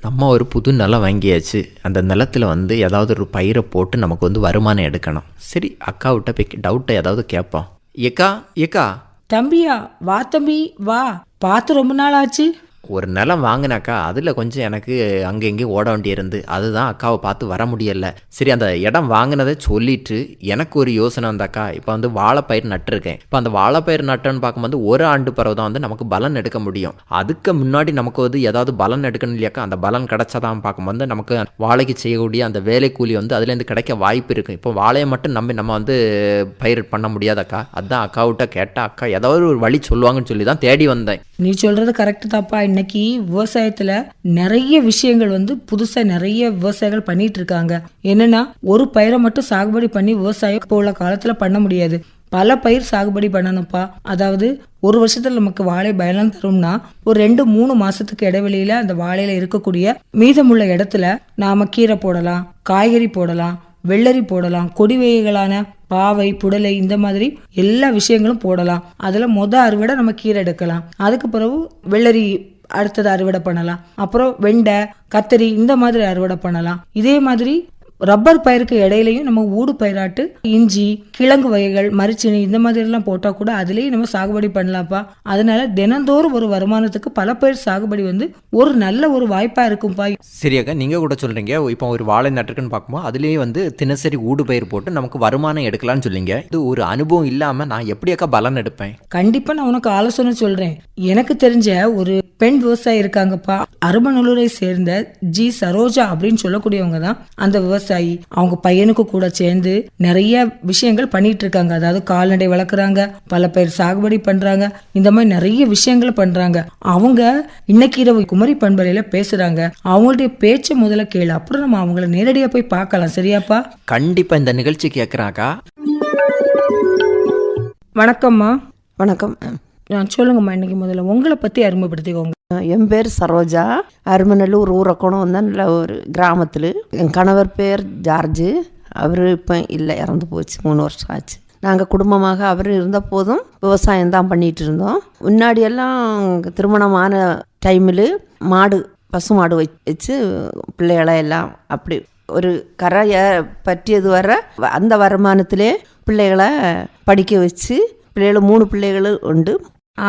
நம்ம ஒரு புது நிலம் வாங்கியாச்சு. அந்த நிலத்தில் வந்து ஏதாவது ஒரு பயிரை போட்டு நமக்கு வந்து வருமானம் எடுக்கணும். சரி அக்காவிட்ட போய் டவுட்டை ஏதாவது கேட்போம். ஏக்கா ஏக்கா. தம்பியா வா தம்பி வா. பார்த்து ரொம்ப நாள் ஆச்சு. ஒரு நிலம் வாங்கினாக்கா அதில் கொஞ்சம் எனக்கு அங்கே இங்கேயும் ஓட வேண்டியிருந்து அதுதான் அக்காவை பார்த்து வர முடியல. சரி அந்த இடம் வாங்கினதை சொல்லிட்டு எனக்கு ஒரு யோசனை வந்தாக்கா இப்போ வந்து வாழைப்பயிர் நட்டிருக்கேன். இப்போ அந்த வாழைப்பயிர் நட்டன்னு பார்க்கும்போது ஒரு ஆண்டு பிறகு தான் வந்து நமக்கு பலன் எடுக்க முடியும். அதுக்கு முன்னாடி நமக்கு வந்து ஏதாவது பலன் எடுக்கணும் இல்லையாக்கா அந்த பலன் கிடைச்சாதான் பார்க்கும்போது நமக்கு வாழைக்கு செய்யக்கூடிய அந்த வேலை கூலி வந்து அதுலேருந்து கிடைக்க வாய்ப்பு இருக்குது இப்போ வாழையை மட்டும் நம்பி நம்ம வந்து பயிர் பண்ண முடியாதக்கா? அதான் அக்காவிட்ட கேட்டால் அக்கா ஏதாவது ஒரு வழி சொல்லுவாங்கன்னு சொல்லி தான் தேடி வந்தேன். நீ சொல்றது கரெக்ட் தாப்பா. இன்னைக்கு விவசாயத்துல நிறைய விஷயங்கள் வந்து புதுசா நிறைய விவசாயிகள் பண்ணிட்டு இருக்காங்க. என்னன்னா ஒரு பயிரை மட்டும் சாகுபடி பண்ணி விவசாயம் இப்போ உள்ள காலத்துல பண்ண முடியாது. பல பயிர் சாகுபடி பண்ணணும்ப்பா. அதாவது ஒரு வருஷத்துல நமக்கு வாழை பயணம் தரும்னா ஒரு ரெண்டு மூணு மாசத்துக்கு இடைவெளியில அந்த வாழையில இருக்கக்கூடிய மீதமுள்ள இடத்துல நாம கீரை போடலாம் காய்கறி போடலாம் வெள்ளரி போடலாம் கொடி வகைகளான பாவை புடலை இந்த மாதிரி எல்லா விஷயங்களும் போடலாம். அதுல மொத அறுவடை நம்ம கீரை எடுக்கலாம். அதுக்கு பிறகு வெள்ளரி அடுத்தது அறுவடை பண்ணலாம். அப்புறம் வெண்டை கத்தரி இந்த மாதிரி அறுவடை பண்ணலாம். இதே மாதிரி ரப்பர் பயிருக்கு இடையிலையும் நம்ம ஊடு பயிராட்டு இஞ்சி கிழங்கு வகைகள் மரிச்சினி இந்த மாதிரி எல்லாம் போட்டா கூட அதுலயும் நம்ம சாகுபடி பண்ணலாம்ப்பா. அதனால தினந்தோறும் ஒரு வருமானத்துக்கு பல பயிர் சாகுபடி வந்து ஒரு நல்ல ஒரு வாய்ப்பா இருக்கும்பா. சரியாக்கா நீங்கள் கூட சொல்கிறீங்க இப்போ ஒரு வாழை நட்டுருக்குன்னு பார்க்கும்போது அதுலேயே வந்து தினசரி ஊடு பயிர் போட்டு நமக்கு வருமானம் எடுக்கலாம்னு சொல்லிங்க இது ஒரு அனுபவம் இல்லாமல் நான் எப்படியாக்கா பலன் எடுப்பேன்? கண்டிப்பா நான் உனக்கு ஆலோசனை சொல்றேன். எனக்கு தெரிஞ்ச ஒரு பெண் விவசாயி இருக்காங்கப்பா. அருமநல்லூரை சேர்ந்த ஜி சரோஜா அப்படின்னு சொல்லக்கூடியவங்க தான் அந்த விவசாயி. அவங்க பையனுக்கு கூட சேர்ந்து நிறைய விஷயங்கள் பண்ணிட்டு இருக்காங்க அதாவது கால்நடை வளர்க்குறாங்க பல பேர் சாகுபடி பண்றாங்க இந்த மாதிரி நிறைய விஷயங்கள் பண்றாங்க. அவங்க இன்னைக்கு இரவு குமரி பண்பலையில பேசுறாங்க. அவங்களுடைய பேச்சை முதல்ல கேளு அப்புறம் நம்ம அவங்கள நேரடியா போய் பார்க்கலாம். சரியாப்பா? கண்டிப்பாக இந்த நிகழ்ச்சி கேட்குறாக்கா வணக்கம்மா. வணக்கம். நான் சொல்லுங்கம்மா இன்னைக்கு முதல்ல உங்களை பத்தி அறிமுகப்படுத்திக்கோங்க. என் பேர் சரோஜா. அருமநல்லூர் ஊரக்கோணம் வந்து நல்ல ஒரு கிராமத்தில். என் கணவர் பேர் ஜார்ஜு. அவர் இப்போ இல்லை இறந்து போச்சு மூணு வருஷம் ஆச்சு. நாங்கள் குடும்பமாக அவர் இருந்த போதும் விவசாயம் தான் பண்ணிகிட்டு இருந்தோம். முன்னாடியெல்லாம் திருமணமான டைமில் மாடு பசு மாடு வை- வச்சு பிள்ளைகளை எல்லாம் அப்படி ஒரு கரையை பற்றியது வர அந்த வருமானத்திலே பிள்ளைகளை படிக்க வச்சு பிள்ளைகள் மூணு பிள்ளைகளும் உண்டு.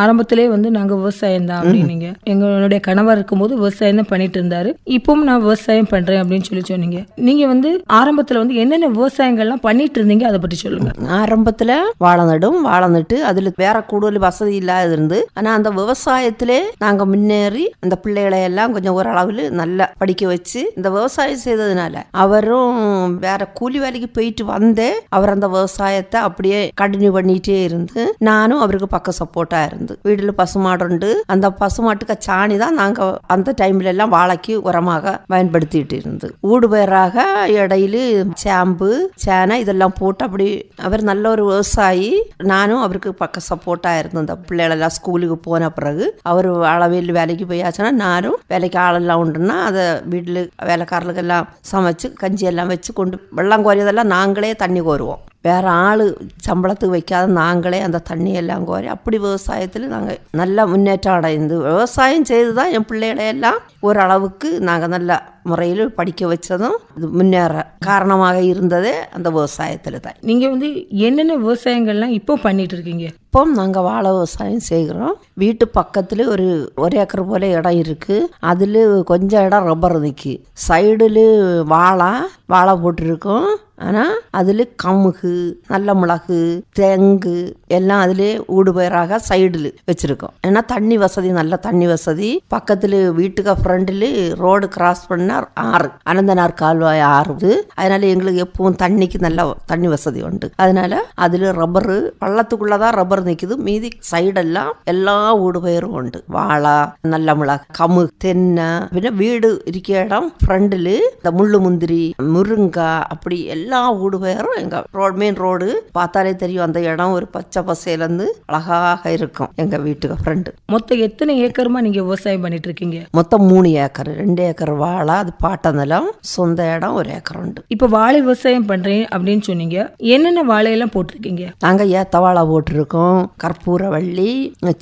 ஆரம்பத்திலே வந்து நாங்க விவசாயம் தான் அப்படின்னீங்க. எங்களுடைய கணவர் இருக்கும்போது விவசாயம் தான் பண்ணிட்டு இருந்தாரு. இப்பவும் நான் விவசாயம் பண்றேன் அப்படின்னு சொல்லி சொன்னீங்க. நீங்க வந்து ஆரம்பத்துல வந்து என்னென்ன விவசாயங்கள்லாம் பண்ணிட்டு இருந்தீங்க? அதை பற்றி சொல்லுங்க. ஆரம்பத்தில் வாழை நடும் வாழை நட்டு அதில் வேற கூடுதல் வசதி இல்லாத இருந்து ஆனால் அந்த விவசாயத்திலே நாங்கள் முன்னேறி அந்த பிள்ளைகளை எல்லாம் கொஞ்சம் ஓரளவில் நல்லா படிக்க வச்சு இந்த விவசாயம் செய்ததுனால அவரும் வேற கூலி வேலைக்கு போயிட்டு வந்தே அவர் அந்த விவசாயத்தை அப்படியே கண்டினியூ பண்ணிட்டே இருந்து நானும் அவருக்கு பக்க சப்போர்ட்டாக இருந்து. வீட்டில் பசுமாடு உண்டு. அந்த பசுமாட்டுக்கு சாணி தான் நாங்கள் அந்த டைம்ல எல்லாம் வாழைக்கு உரமாக பயன்படுத்திட்டு இருந்து. ஊடு பயிராக இடையில சாம்பு சேனை இதெல்லாம் போட்டு அப்படி அவர் நல்ல ஒரு விவசாயி. நானும் அவருக்கு பக்க சப்போர்ட்டாக இருந்தேன் இந்த பிள்ளைகளெல்லாம் ஸ்கூலுக்கு போன பிறகு அவர் அளவில் வேலைக்கு போயாச்சுன்னா நானும் வேலைக்கு ஆளெல்லாம் உண்டுன்னா அதை வீட்டில் வேலைக்காரர்களுக்கெல்லாம் சமைச்சு கஞ்சி எல்லாம் வச்சு கொண்டு வெள்ளம் கோரியதெல்லாம் நாங்களே தண்ணி கோருவோம். வேற ஆள் சம்பளத்துக்கு வைக்காத நாங்களே அந்த தண்ணி எல்லாம் கோரி அப்படி விவசாயத்தில் நாங்கள் நல்ல முன்னேற்றம் அடைந்து விவசாயம் செய்து தான் என் பிள்ளைகளை எல்லாம் ஓரளவுக்கு நாங்கள் நல்ல முறையில் படிக்க வச்சதும் இது முன்னேற காரணமாக இருந்ததே அந்த விவசாயத்தில் தான் நீங்க வந்து என்னென்ன விவசாயங்கள்லாம் இப்போ பண்ணிட்டு இருக்கீங்க இப்போ நாங்கள் வாழை விவசாயம் செய்கிறோம் வீட்டு பக்கத்தில் ஒரு ஒரு ஏக்கர் போல இடம் இருக்குது அதில் கொஞ்சம் இடம் ரப்பர் நிற்கி சைடில் வாழை வாழை போட்டிருக்கோம் ஆனால் அதில் கமுகு நல்ல மிளகு தெங்கு எல்லாம் அதில் ஊடுபயிராக சைடில் வச்சுருக்கோம். ஏன்னா தண்ணி வசதி நல்ல தண்ணி வசதி. பக்கத்தில் வீட்டுக்கு ஃப்ரண்டில் ரோடு கிராஸ் பண்ணால் ஆறு அனந்தனார் கால்வாய் ஆறுது அதனால எங்களுக்கு எப்பவும் தண்ணிக்கு நல்ல தண்ணி வசதி உண்டு. அதனால அதில் ரப்பரு பள்ளத்துக்குள்ளதான் ரப்பர் நிற்குது மீதி சைடெல்லாம் எல்லா ஊடுபயரும் உண்டு. வாழை நல்ல மிளகு கமு தென்னை. பின்ன வீடு இருக்க இடம் ஃப்ரண்டில் இந்த முள்ளு முந்திரி முருங்கா அப்படி எல்லா எல்லா வீடு பேரும் எங்க ரோடு மெயின் ரோடு பார்த்தாலே தெரியும். அந்த இடம் ஒரு பச்சை பசையிலேருந்து அழகாக இருக்கும். எங்க வீட்டுக்கு ஃப்ரெண்டு மொத்தம் எத்தனை ஏக்கருமா நீங்க விவசாயம் பண்ணிட்டு இருக்கீங்க மொத்தம் மூணு ஏக்கர். ரெண்டு ஏக்கர் வாழை அது பாட்ட நிலம் சொந்த இடம் ஒரு ஏக்கர் உண்டு. இப்ப வாழை விவசாயம் பண்றேன் அப்படின்னு சொன்னீங்க. என்னென்ன வாழையெல்லாம் போட்டிருக்கீங்க? நாங்க ஏத்த வாழை போட்டிருக்கோம். கற்பூரவள்ளி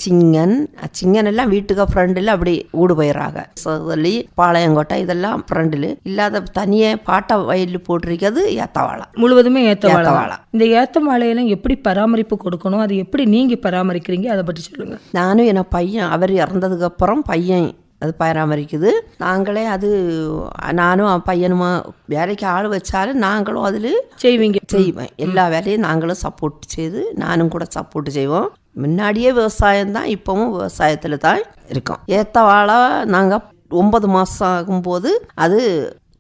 சிங்கன். சிங்கன் எல்லாம் வீட்டுக்கு ஃப்ரெண்டில் அப்படி ஊடு பயிராக சோதலி பாளையங்கோட்டை இதெல்லாம் ஃப்ரெண்டில் இல்லாத தனியே பாட்டை வயலில் போட்டிருக்கிறது ஏத்த வாழை முழுவதுமே ஏத்த ஏத்த வாழை வாழை. இந்த ஏத்த வாழையெல்லாம் எப்படி பராமரிப்பு கொடுக்கணும் அது எப்படி நீங்க பராமரிக்கிறீங்க அதை பற்றி சொல்லுங்க. நானும் என் பையன் அவர் இறந்ததுக்கு அப்புறம் பையன் அது பராமரிக்குது. நாங்களே அது நானும் பையனுமா வேலைக்கு ஆள் வச்சாலும் நாங்களும் அதில் செய்வீங்க. செய்வேன். எல்லா வேலையும் நாங்களும் சப்போர்ட் செய்து நானும் கூட சப்போர்ட் செய்வோம். முன்னாடியே விவசாயம் தான் இப்போவும் விவசாயத்தில் தான் இருக்கோம். ஏத்த வாழை நாங்கள் ஒன்பது மாதம் ஆகும்போது அது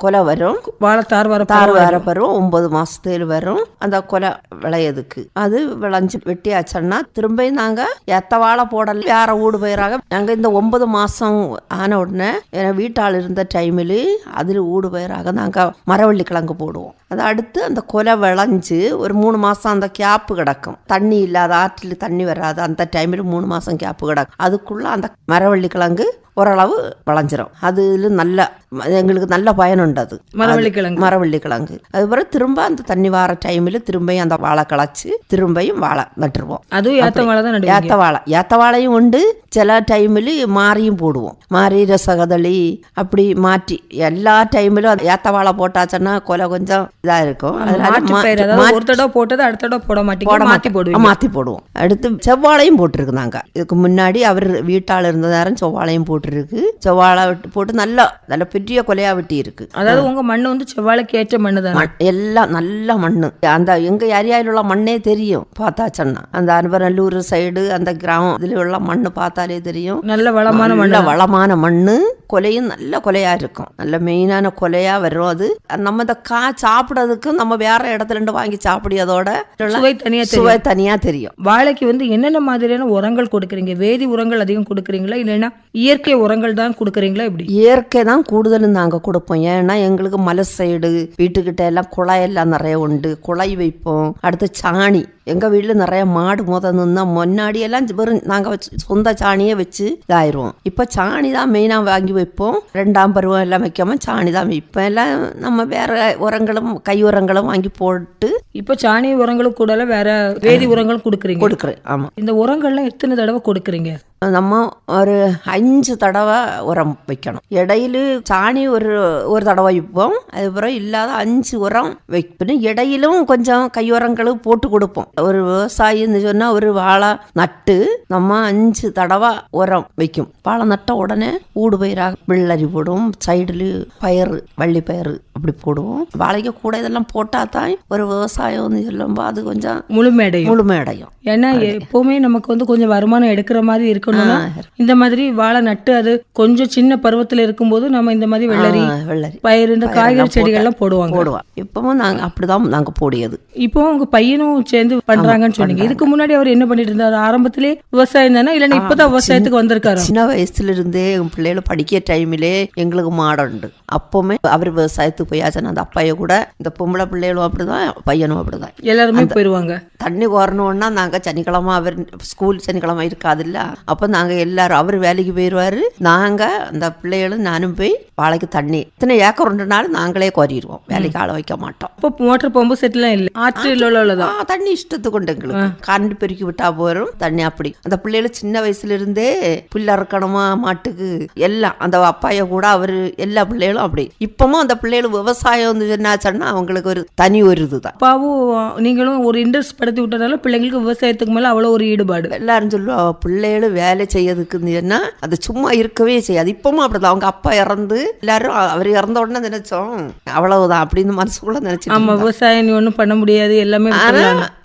கொலை வரும். வாழை தார் வர தார் வர வரும் ஒன்பது மாசத்துல வரும். அந்த கொலை விளையதுக்கு. அது விளைஞ்சு வெட்டியாச்சோன்னா திரும்ப நாங்க எத்த வாழை போடல வேற ஊடு பயிராக நாங்க இந்த ஒன்பது மாசம் ஆன உடனே வீட்டாள் இருந்த டைமில் அதில் ஊடு பயிராக நாங்க மரவள்ளி கிழங்கு போடுவோம். அது அடுத்து அந்த கொலை விளைஞ்சு ஒரு மூணு மாசம் அந்த கேப்பு கிடக்கும். தண்ணி இல்லாத ஆற்றில் தண்ணி வராது. அந்த டைமில் மூணு மாசம் கேப்பு கிடக்கும். அதுக்குள்ள அந்த மரவள்ளி கிழங்கு ஓரளவு விளைஞ்சிரும். அதுல நல்ல எங்களுக்கு நல்ல பயனுண்டு அது. மரவள்ளி கிழங்கு. மரவள்ளி கிழங்கு. அதுக்கப்புறம் திரும்ப அந்த தண்ணி வார டைமில் திரும்பியும் அந்த வாழை கிளச்சி திரும்பியும் வாழை நட்டுருவோம். அதுவும் ஏத்த வாழை தான் ஏத்த வாழை. ஏத்த வாழையும் உண்டு. சில டைமில் மாரியும் போடுவோம். மாரி ரசகதளி அப்படி மாற்றி. எல்லா டைமிலும் ஏத்த வாழை போட்டாச்சுன்னா கொலை கொஞ்சம் இதா இருக்கும். அதனால மாற்று ஒரு தடவை போட்டது அடுத்த தடவை போட மாட்டீங்க மாத்தி போடுவீங்க. மாற்றி போடுவோம். அடுத்து செவ்வாழையும் போட்டிருக்கு நாங்க இதுக்கு முன்னாடி அவர் வீட்டால் இருந்த நேரம் செவ்வாழையும் போட்டிருக்கு. செவ்வாழை விட்டு போட்டு நல்லா நல்ல பெரிய கொலையா வெட்டி இருக்கு. அதாவது உங்க மண்ணு வந்து செவ்வாழைக்கு ஏற்ற மண்ணு தானே? மண் எல்லாம் நல்ல மண்ணு. அந்த எங்க ஏரியாவில் உள்ள மண்ணே தெரியும் பார்த்தாச்சன்னா. அந்த அனுபநல்லூர் சைடு அந்த கிராமம் இதுல உள்ள மண்ணு பார்த்தாலே தெரியும். நல்ல வளமான மண்ணு வளமான மண்ணு. கொலையும் நல்ல கொலையா இருக்கும். நல்ல மெயினான கொலையா வரும் அது. நம்ம இந்த கா சாப்பிடறதுக்கும் நம்ம வேற இடத்துல இருந்து வாங்கி சாப்பிடியதோட சுவை தனியா தெரியும். சுவை தனியா தெரியும். வாழைக்கு வந்து என்னென்ன மாதிரியான உரங்கள் கொடுக்குறீங்க? வேதி உரங்கள் அதிகம் கொடுக்குறீங்களா? இல்லைன்னா இயற்கை உரங்கள் தான் கொடுக்குறீங்களா? இப்படி இயற்கை தான் கூடுதலும் நாங்கள் கொடுப்போம். ஏன்னா எங்களுக்கு மலை சைடு வீட்டுக்கிட்ட எல்லாம் குழாயெல்லாம் நிறைய உண்டு. குழாய் வைப்போம். அடுத்து சாணி. எங்கள் வீட்டில் நிறைய மாடு முத நின்னா முன்னாடி எல்லாம் வெறும் நாங்கள் வச்சு சொந்த சாணியே வச்சு இதாயிருவோம். இப்போ சாணி தான் மெயினாக வாங்கி வைப்போம். ரெண்டாம் பருவம் எல்லாம் வைக்காம சாணி தான் வைப்போம் எல்லாம் நம்ம வேற உரங்களும் கை உரங்களும் வாங்கி போட்டு இப்போ சாணி உரங்களும் கூட வேற வேதி உரங்களும் கொடுக்குறீங்க. கொடுக்குறேன். ஆமாம் இந்த உரங்கள்லாம் எத்தனை தடவை கொடுக்குறீங்க? நம்ம ஒரு அஞ்சு தடவை உரம் வைக்கணும். இடையில சாணி ஒரு ஒரு தடவை வைப்போம். அதுக்கப்புறம் இல்லாத அஞ்சு உரம் வைக்கணும் இடையிலும் கொஞ்சம் கையுரங்களும் போட்டு கொடுப்போம். ஒரு விவசாயின்னு சொன்னால் ஒரு வாழை நட்டு நம்ம அஞ்சு தடவை உரம் வைக்கும். வாழை நட்ட உடனே ஊடு பயிராக வெள்ளரி போடுவோம் சைடில் பயிறு வள்ளி பயிறு அப்படி போடுவோம். வாழைக்கு கூட இதெல்லாம் போட்டால் தான் ஒரு விவசாயம்னு சொல்லும்போது அது கொஞ்சம் முழுமேடையும் முழுமையடையும் ஏன்னா எப்பவுமே நமக்கு வந்து கொஞ்சம் வருமானம் எடுக்கிற மாதிரி இருக்கணும்னா இந்த மாதிரி வாழை நட்டு அது கொஞ்சம் சின்ன பருவத்துல இருக்கும்போது நம்ம இந்த மாதிரி வெள்ளரி வெள்ளரி. பயிர் இந்த காய்கறி செடிகள்லாம் போடுவாங்க. போடுவோம் இப்பவும் நாங்க அப்படிதான் நாங்க போடியது. இப்போ உங்க பையனும் சேர்ந்து பண்றாங்கன்னு சொன்னீங்க. இதுக்கு முன்னாடி அவர் என்ன பண்ணிட்டு இருந்தாரு ஆரம்பத்திலே விவசாயம் தானே? இல்லைன்னா இப்பதான் விவசாயத்துக்கு வந்திருக்காரு? சின்ன வயசுல இருந்தே என் பிள்ளைகள் படிக்க டைமிலே எங்களுக்கு மாடம் உண்டு அப்பவுமே அவர் விவசாயத்துக்கு போயாச்சுன்னா அந்த அப்பைய கூட இந்த பொம்பளை பிள்ளைகளும் அப்படிதான் பையனும் அப்படிதான். எல்லாருமே போயிருவாங்க. தண்ணி கோரணுன்னா நாங்க சனிக்கிழமை அவர் ஸ்கூல் சனிக்கிழமை இருக்காதுல்ல? அப்போ நாங்கள் எல்லாரும் அவர் வேலைக்கு போயிடுவார் நாங்கள் அந்த பிள்ளைகளும் நானும் போய் வாழைக்கு தண்ணி. இத்தனை ஏக்கர் உண்டுனாலும் நாங்களே கோரிடுவோம். வேலைக்கு ஆள வைக்க மாட்டோம். இப்போ மோட்டர் பம்பு செட்லாம் இல்லை. ஆற்றில் தண்ணி இஷ்டத்துக்கு உண்டு எங்களுக்கு. கரண்ட் பெருக்கி விட்டா போறோம் தண்ணி அப்படி. அந்த பிள்ளைகள் சின்ன வயசுல இருந்தே புல்ல அறுக்கணுமா மாட்டுக்கு எல்லாம் அந்த அப்பாய கூட அவரு எல்லா பிள்ளைகளும் அப்படி. இப்பவும் அந்த பிள்ளைகள் விவசாயம் என்னாச்சுன்னா அவங்களுக்கு ஒரு தனி ஒரு இதுதான். அப்பாவும் நீங்களும் ஒரு இன்ட்ரெஸ்ட் படுத்தி விட்டதால பிள்ளைங்களுக்கு விவசாயத்துக்கு மேல அவ்வளவு ஒரு ஈடுபாடு. எல்லாரும் சொல்லுவா பிள்ளைகளும் வேலை செய்யறதுக்குன்னா அது சும்மா இருக்கவே செய்யாது. இப்பவும் அப்படிதான். அவங்க அப்பா இறந்து எல்லாரும் அவர் இறந்த உடனே நினைச்சோம் அவ்வளவுதான் அப்படின்னு மனசுக்குள்ள நினைச்சிட்டு ஆமா விவசாயம் நீ ஒண்ணும் பண்ண முடியாது எல்லாமே.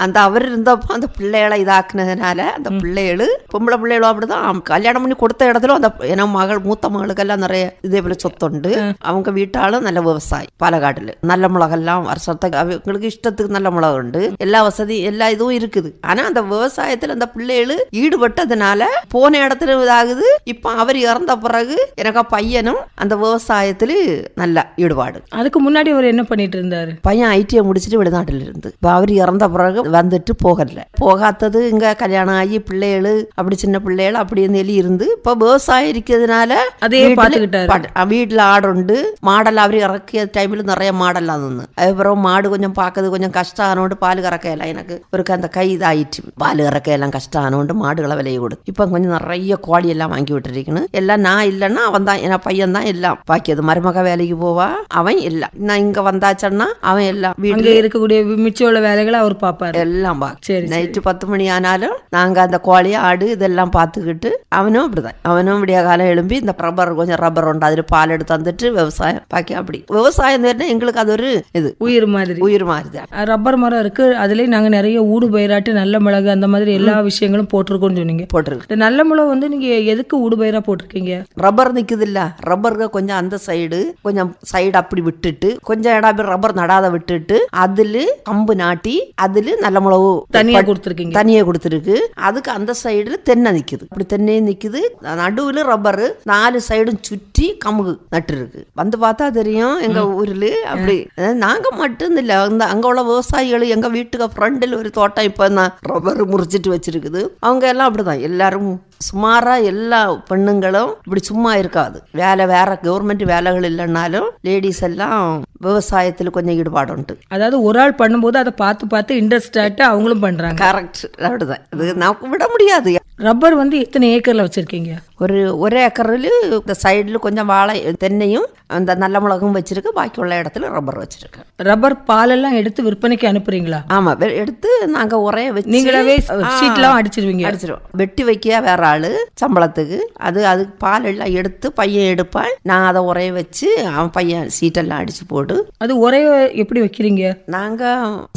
அந்த அவர் இருந்தப்போ அந்த பிள்ளைகளை இதாக்குனதுனால அந்த பிள்ளைகளு பொம்பளை பிள்ளைகளும் அப்படிதான் கல்யாணம் பண்ணி கொடுத்த இடத்துல அந்த ஏன்னா மகள் மூத்த மகளுக்கெல்லாம் நிறைய இதே போல சொத்துண்டு. அவங்க வீட்டாலும் நல்ல விவசாயி பாலக்காட்டுல. நல்ல மிளகெல்லாம் வருஷத்துக்கு அவங்களுக்கு இஷ்டத்துக்கு நல்ல மிளகு உண்டு. எல்லா வசதி எல்லா இதுவும் இருக்குது. ஆனா அந்த விவசாயத்துல அந்த பிள்ளைகள் ஈடுபட்டதுனால போன இடத்துல இதாகுது. இப்ப அவர் இறந்த பிறகு எனக்கு பையனும் அந்த விவசாயத்தில் நல்ல ஈடுபாடு. அதுக்கு முன்னாடி அவர் என்ன பண்ணிட்டு இருந்தாரு பையன் ஐடிஐ முடிச்சுட்டு வெளிநாட்டில் இருந்து இப்போ அவர் இறந்த பிறகு வந்துட்டு போகல. போகாதது இங்க கல்யாணம் ஆகி பிள்ளைகள் அப்படி சின்ன பிள்ளைகள் அப்படி சொல்லி இருந்து இப்போ விவசாயம் இருக்கிறதுனால வீட்டுல பார்த்துக்கிட்டாரு. வீட்டுல ஆடு உண்டு. மாடெல்லாம் அவர் இறக்கிய டைமில் நிறைய மாடெல்லாம் நின்று அதுக்கப்புறம் மாடு கொஞ்சம் பார்க்கறது கொஞ்சம் கஷ்டம் ஆனோண்டு பால் கறக்கையெல்லாம் எனக்கு. ஒரு அந்த கை இதாயிட்டு பால் கறக்கையெல்லாம் கஷ்டம் ஆனோண்டு மாடுகளை விலையை கொடுத்து. இப்போ கொஞ்சம் நிறைய கோழி எல்லாம் வாங்கி விட்டுருக்கணும் எல்லாம் நான் இல்லைன்னா அவன் தான் என் பையன் தான் எல்லாம். பாக்கியது மருமக வேலைக்கு போவா? அவன் எல்லாம் நான் இங்க வந்தாச்சன்னா அவன் எல்லாம் வீட்டுல இருக்கக்கூடிய மிச்சம் உள்ள வேலைகளை அவர் பாப்பாரு. எல்லாம் பா சரி, நைட்டு பத்து மணி ஆனாலும் நாங்க அந்த கோழி ஆடு இதெல்லாம் பார்த்துக்கிட்டு அவனும் அப்படிதான். அவனும் விடிய காலம் எழும்பி இந்த ரப்பர் கொஞ்சம் ரப்பர் உண்டு அதில் பால் எடுத்து வந்துட்டு விவசாயம் பாக்கி அப்படி. விவசாயம் எங்களுக்கு அது ஒரு இது. உயிர் மாதிரி. உயிர் மாதிரி தான். ரப்பர் மரம் இருக்கு. அதுலயே நாங்க நிறைய ஊடு பயிராட்டு நல்ல மிளகு அந்த மாதிரி எல்லா விஷயங்களும் போட்டிருக்கோம்னு சொன்னீங்க. போட்டிருக்கு. நல்ல மிளகு வந்து நீங்க எதுக்கு ஊடு பயிரா போட்டிருக்கீங்க? ரப்பர் நிக்குது இல்ல ரப்பருக்கு கொஞ்சம் அந்த சைடு கொஞ்சம் சைடு அப்படி விட்டுட்டு கொஞ்சம் இடம் ரப்பர் நடாத விட்டுட்டு அதுல கம்பு நாட்டி அதுல நல்ல மிளகு தனியா கொடுத்துருக்கீங்க. தனியாக கொடுத்துருக்கு. அதுக்கு அந்த சைடுல தென்னை நிக்குது. அப்படி தென்னையும் நிக்குது. நடுவுல ரப்பர் நாலு சைடும் சுற்றி கமுகு நட்டு இருக்கு வந்து பார்த்தா தெரியும் எங்க ஊர்ல அப்படி. நாங்க மட்டும் இல்ல அந்த அங்க உள்ள விவசாயிகள் எங்க வீட்டுக்கு ஃப்ரண்டில் ஒரு தோட்டம் இப்ப ரப்பர் முறிச்சிட்டு வச்சிருக்குது. அவங்க எல்லாம் அப்படிதான். எல்லாரும் சுமாரா எல்லா பெண்ணுங்களும் இப்படி சும்மா இருக்காது. வேலை வேற கவர்மெண்ட் வேலைகள் இல்லைன்னாலும் லேடிஸ் எல்லாம் விவசாயத்தில் கொஞ்சம் ஈடுபாடு உண்டு அதாவது ஒரு ஆள் பண்ணும்போது அதை பார்த்து பார்த்து இன்ட்ரெஸ்ட் ஆட்டு அவங்களும் பண்றாங்க. கரெக்ட் அப்படிதான். இது நமக்கு விட முடியாது. ரப்பர் வந்து எத்தனை ஏக்கர்ல வச்சிருக்கீங்க? ஒரு ஒரு ஏக்கரில் இந்த சைடில் கொஞ்சம் வாழை தென்னையும் அந்த நல்ல மிளகும் வச்சிருக்கு பாக்கி உள்ள இடத்துல ரப்பர் வச்சிருக்கு ரப்பர் பாலெல்லாம் எடுத்து விற்பனைக்கு அனுப்புறீங்களா? ஆமா வெ- எடுத்து நாங்க உரைய வச்சு நீங்களாவே ஷீட்லாம் அடிச்சிருவீங்க. அடிச்சிருவோம். வெட்டி வைக்க வேற ஆளு சம்பளத்துக்கு. அது அது பால் எல்லாம் எடுத்து பையன் எடுப்பான் நான் அதை உரைய வச்சு அவன் பையன் சீட்டெல்லாம் அடிச்சு போட்டு. அது ஒரே எப்படி வைக்கிறீங்க? நாங்க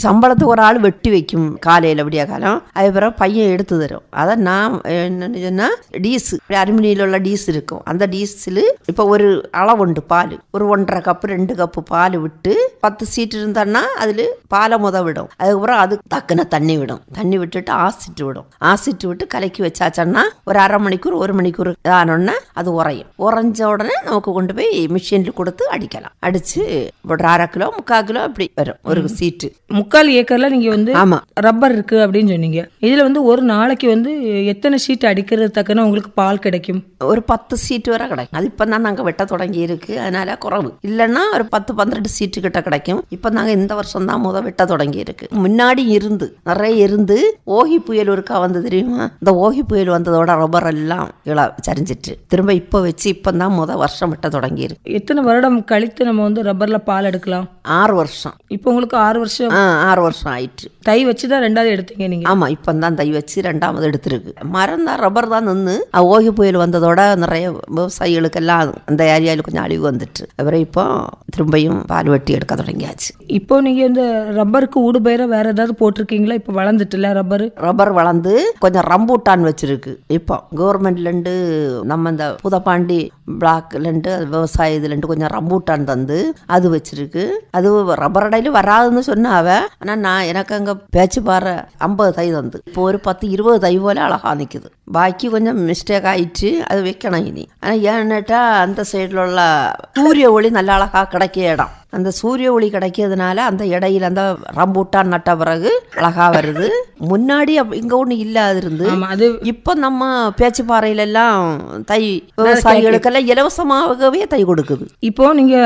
சம்பளத்துக்கு ஒரு ஆள் வெட்டி வைக்கும் காலையில விடிய காலம் அதுக்கப்புறம் பையன் எடுத்து தரும். அதை நான் என்னன்னு சொன்னா டீஸ். அலுமினியில் உள்ள டீஸ் இருக்கும். அந்த டீஸில் இப்போ ஒரு அளவுண்டு பால். ஒரு ஒன்றரை கப்பு ரெண்டு கப்பு பால் விட்டு பத்து சீட் இருந்தான்னா அதில் பாலை முத விடும். அதுக்கப்புறம் அது தக்குன தண்ணி விடும். தண்ணி விட்டுட்டு ஆசிட்டு விடும். ஆசிட்டு விட்டு கலக்கி வச்சாச்சன்னா ஒரு அரை மணிக்கூர் ஒரு மணிக்கூர் ஆனோடனே அது உறையும். உறைஞ்ச உடனே நமக்கு கொண்டு போய் மிஷினில் கொடுத்து அடிக்கலாம். அடிச்சு ஒரு அரை கிலோ முக்கால் கிலோ அப்படி வரும். ஒரு சீட்டு முக்கால் ஏக்கர்ல நீங்க வந்து ஆமா. ரப்பர் இருக்கு அப்படின்னு சொன்னீங்க. இதுல வந்து ஒரு நாளைக்கு வந்து எத்தனை ஷீட் அடிக்கிறது தக்கன உங்களுக்கு பால் கிடைக்கும்? ஒரு பத்து சீட்டு வரை கிடைக்கும். அது இப்போ தான் நாங்கள் வெட்ட தொடங்கி இருக்கு அதனால குறவு. இல்லைன்னா ஒரு பத்து பன்னிரெண்டு சீட்டு கிட்ட கிடைக்கும். இப்போ நாங்கள் இந்த வருஷம் தான் முத வெட்ட தொடங்கி இருக்கு முன்னாடி இருந்து நிறைய இருந்து ஓகி புயல் ஒருக்கா வந்து தெரியுமா? இந்த ஓகி புயல் வந்ததோட ரப்பர் எல்லாம் இள சரிஞ்சிட்டு. திரும்ப இப்போ வச்சு இப்போ தான் முத வருஷம் வெட்ட தொடங்கி இருக்கு எத்தனை வருடம் கழித்து நம்ம வந்து ரப்பர்ல பால் எடுக்கலாம்? ஆறு வருஷம். இப்போ உங்களுக்கு ஆறு வருஷம். ஆ ஆறு வருஷம் ஆயிட்டு. தை வச்சு தான் ரெண்டாவது எடுத்தீங்க நீங்க. ஆமா இப்போ தான் தை வச்சு ரெண்டாவது எடுத்திருக்கு. மரம் தான் ரப்பர் தான் நின்று ஓகி புயல் வந்ததோட நிறைய விவசாயிகளுக்கெல்லாம் அந்த ஏரியாவில் கொஞ்சம் அழிவு வந்துட்டு. அப்புறம் இப்போ திரும்பியும் பால் வெட்டி எடுக்க தொடங்கியாச்சு. இப்போ நீங்க இந்த ரப்பருக்கு ஊடு பயிர வேற ஏதாவது போட்டிருக்கீங்களா? இப்போ வளர்ந்துட்டுல ரப்பர் ரப்பர் வளர்ந்து கொஞ்சம் ரம்பூட்டான் வச்சிருக்கு. இப்போ கவர்மெண்ட்லேருந்து நம்ம இந்த புதப்பாண்டி பிளாக்லேருந்து விவசாய இதுலேருந்து கொஞ்சம் ரம்பூட்டான் தந்து அது வச்சிருக்கு. அது ரப்பர் அடையில வராதுன்னு சொன்னாவ ஆனால் நான் எனக்கு அங்கே பேச்சு பாரு ஐம்பது தை தந்து. இப்போ ஒரு பத்து இருபது தை போல அழகா நிற்குது பாக்கி கொஞ்சம் மிஸ்டேக் ஆயிடுச்சு அது வைக்கணும் இனி. ஆனால் ஏன்னுட்டா அந்த சைடில் உள்ள சூரிய ஒளி நல்ல அழகா கிடைக்க இடம். அந்த சூரிய ஒளி கிடைக்கிறதுனால அந்த இடையில அந்த ரம்பூட்டான் நட்ட பிறகு அழகா வருது. முன்னாடி இங்க ஒண்ணு இல்லாது இருந்து இப்ப நம்ம பேச்சுப்பாறையில எல்லாம் தை விவசாயிகளுக்கெல்லாம் இலவசமாகவே தை கொடுக்குது. இப்போ நீங்க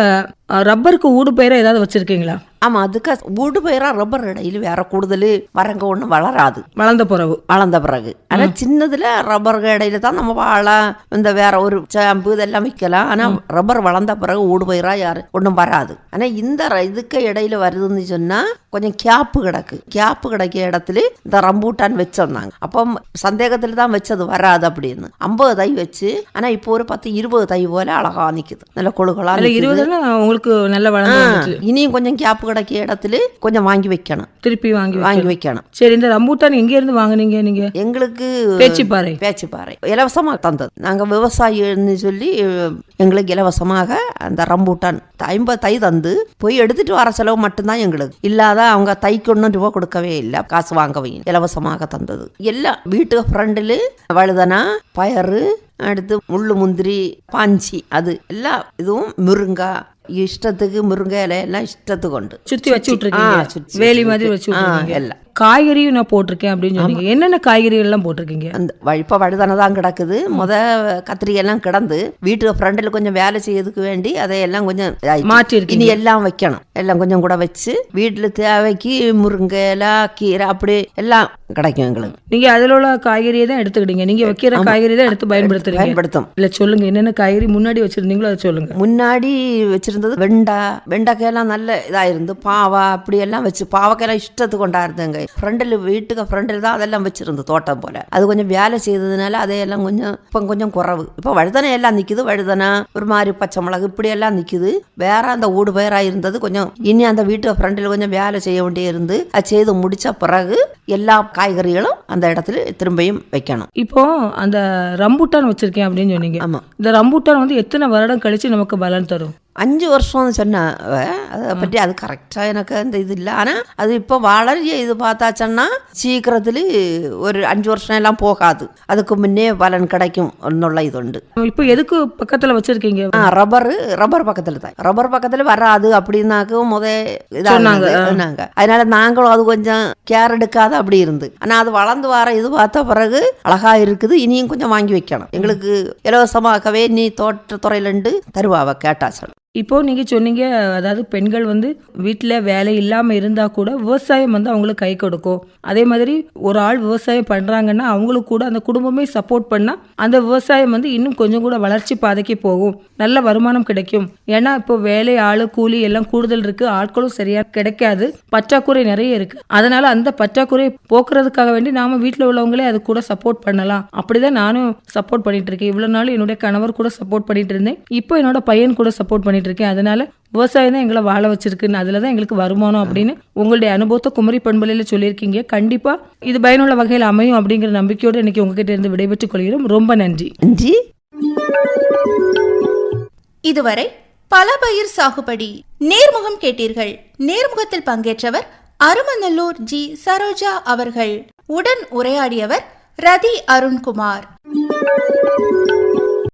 ரப்பருக்கு ஊடு பயிர ஏதாவது வச்சிருக்கீங்களா? ஆமா அதுக்கு ஊடு பயிரா ரப்பர் இடையில வேற கூடுதல் வரங்க ஒண்ணும் வளராது. வளர்ந்த பிறகு. வளர்ந்த பிறகு. ஆனா சின்னதுல ரப்பர் இடையில தான் நம்ம வாழை இந்த வேற ஒரு சாம்பு இதெல்லாம் வைக்கலாம். ஆனா ரப்பர் வளர்ந்த பிறகு ஊடு பயிரா யாரு? ஒன்றும் வராது. ஆனா இந்த இதுக்கு இடையில வருதுன்னு சொன்னா கொஞ்சம் கேப்பு கிடக்கு. கேப்பு கிடைக்க இடத்துல இந்த ரம்பூட்டான் வச்சிருந்தாங்க. அப்போ சந்தேகத்துல தான் வச்சது வராது அப்படின்னு. ஐம்பது தை வச்சு ஆனா இப்போ ஒரு பத்து இருபது தை போல அழகா நிக்குது. நல்ல நிக்குது. இருபதுல உங்களுக்கு நல்ல இனியும் கொஞ்சம் கேப்பு கிடைக்கிற இடத்துல கொஞ்சம் வாங்கி வைக்கணும். திருப்பி வாங்கி வாங்கி வைக்கணும். சரி இந்த ரம்பூட்டான் எங்க இருந்து வாங்குனீங்க நீங்க? எங்களுக்கு பேச்சிப்பாறை. பேச்சுப்பாறை. இலவசமாக தந்தது. நாங்கள் விவசாயின்னு சொல்லி எங்களுக்கு இலவசமாக அந்த ரம்பூட்டான் ஐம்பது தை தந்து போய் எடுத்துட்டு வர செலவு மட்டும்தான் எங்களுக்கு. இல்லாத அவங்க தைக்கு ஒன்றும் ரூபா கொடுக்கவே இல்லை. காசு வாங்கவே. இலவசமாக தந்தது. எல்லாம் வீட்டு ஃப்ரெண்டில் வழுதனா பயறு அடுத்து முள்ளு முந்திரி பாஞ்சி அது எல்லா இதுவும் முருங்கா இஷ்டத்துக்கு முருங்கை இலையெல்லாம் இஷ்டத்துக்கு உண்டு. சுத்தி வச்சு சுத்தி வேலி மாதிரி வச்சு எல்லாம். காய்கறியும் நான் போட்டிருக்கேன் அப்படின்னு சொன்னீங்க. என்னென்ன காய்கறிகள் எல்லாம் போட்டிருக்கீங்க? அந்த வழிப்ப வழுதானே தான் கிடக்குது முத கத்திரிக்காய் எல்லாம் கிடந்து வீட்டு ஃப்ரண்டில் கொஞ்சம் வேலை செய்யறதுக்கு வேண்டி அதையெல்லாம் கொஞ்சம். மாற்றிருக்கீங்க. இனி எல்லாம் வைக்கணும். எல்லாம் கொஞ்சம் கூட வச்சு வீட்டில் தேவைக்கு முருங்கை இலை கீரை அப்படி எல்லாம் கிடைக்கும் எங்களுக்கு. நீங்க அதுல உள்ள காய்கறியை தான் எடுத்துக்கிட்டீங்க. நீங்க வைக்கிற காய்கறி தான் எடுத்து பயன்படுத்துறீங்க. பயன்படுத்தும். இல்ல சொல்லுங்க. என்னென்ன காய்கறி முன்னாடி வச்சிருந்தீங்களோ அதை சொல்லுங்க. முன்னாடி வச்சிருந்தது வெண்டா. வெண்டைக்காயெல்லாம் நல்ல இதாக இருந்து பாவா அப்படி எல்லாம் வச்சு பாவக்காயெல்லாம் இஷ்டத்துக்கு கொண்டாடுதுங்க ஃப்ரெண்டில் வீட்டுக்கு ஃப்ரெண்டில் தான் அதெல்லாம் வச்சிருந்து தோட்டம் போல. அது கொஞ்சம் வேலை செய்ததுனால அதையெல்லாம் கொஞ்சம் இப்போ கொஞ்சம் குறவு. இப்போ வழுதனை எல்லாம் நிற்குது வழுதனை ஒரு மாதிரி பச்சை மிளகு இப்படி எல்லாம் நிற்குது வேற அந்த ஊடு பயிராக இருந்தது கொஞ்சம் இனி அந்த வீட்டு ஃப்ரெண்டில் கொஞ்சம் வேலை செய்ய வேண்டிய இருந்து அது செய்து முடிச்ச பிறகு எல்லா காய்கறிகளும் அந்த இடத்துல திரும்பியும் வைக்கணும். இப்போ அந்த ரம்பூட்டான் வச்சிருக்கேன் அப்படின்னு சொன்னீங்க. ஆமாம் இந்த ரம்பூட்டான் வந்து எத்தனை வருடம் கழிச்சு நமக்கு பலன் தரும்? அஞ்சு வருஷம்னு சொன்னாவ அதை பற்றி அது கரெக்டாக எனக்கு அந்த இது இல்லை ஆனால் அது இப்போ வளரிய இது பார்த்தாச்சன்னா சீக்கிரத்தில் ஒரு அஞ்சு வருஷம் எல்லாம் போகாது அதுக்கு முன்னே பலன் கிடைக்கும் ஒன்றுள்ள இது உண்டு இப்போ எதுக்கு பக்கத்துல வச்சிருக்கீங்க ஆ ரப்பரு ரப்பர் பக்கத்தில் தான் ரப்பர் பக்கத்தில் வராது அப்படின்னாக்கும் முத சொன்னாங்க அதனால நாங்களும் அது கொஞ்சம் கேர் எடுக்காத அப்படி இருந்து ஆனால் அது வளர்ந்து வர இது பார்த்த பிறகு அழகா இருக்குது இனியும் கொஞ்சம் வாங்கி வைக்கணும் எங்களுக்கு இலவசமாகவே நீ தோட்டத்துறையிலண்டு தருவாவ கேட்டாச்சல் இப்போ நீங்கள் சொன்னீங்க அதாவது பெண்கள் வந்து வீட்டில் வேலை இல்லாமல் இருந்தால் கூட விவசாயம் வந்து அவங்களுக்கு கை கொடுக்கும். அதே மாதிரி ஒரு ஆள் விவசாயம் பண்ணுறாங்கன்னா அவங்களுக்கு கூட அந்த குடும்பமே சப்போர்ட் பண்ணால் அந்த விவசாயம் வந்து இன்னும் கொஞ்சம் கூட வளர்ச்சி பாதைக்கு போகும். நல்ல வருமானம் கிடைக்கும். ஏன்னா இப்போ வேலை ஆள் கூலி எல்லாம் கூடுதல் இருக்குது ஆட்களும் சரியாக கிடைக்காது. பற்றாக்குறை நிறைய இருக்குது அதனால் அந்த பற்றாக்குறை போக்குறதுக்காக வேண்டி நாம வீட்டில் உள்ளவங்களே அது கூட சப்போர்ட் பண்ணலாம். அப்படிதான் நானும் சப்போர்ட் பண்ணிட்டு இருக்கேன். இவ்வளோ நாள் என்னுடைய கணவர் கூட சப்போர்ட் பண்ணிட்டு இருந்தேன். இப்போ என்னோட பையன் கூட சப்போர்ட் பண்ணி இருக்கேன் அதனால விவசாயம் தான் எங்களை வாழ வச்சிருக்குன்னு அதுல தான் எங்களுக்கு வருமானம் அப்படின்னு உங்களுடைய அனுபவத்தை குமரி பண்பலையில சொல்லியிருக்கீங்க. கண்டிப்பா இது பயனுள்ள வகையில் அமையும் அப்படிங்கிற நம்பிக்கையோடு இன்னைக்கு உங்ககிட்ட இருந்து விடைபெற்றுக் கொள்கிறோம். ரொம்ப நன்றி. நன்றி. இதுவரை பல பயிர் சாகுபடி நேர்முகம் கேட்டீர்கள். நேர்முகத்தில் பங்கேற்றவர் அருமநல்லூர் ஜி. சரோஜா அவர்கள். உடன் உரையாடியவர் ரதி அருண்குமார்.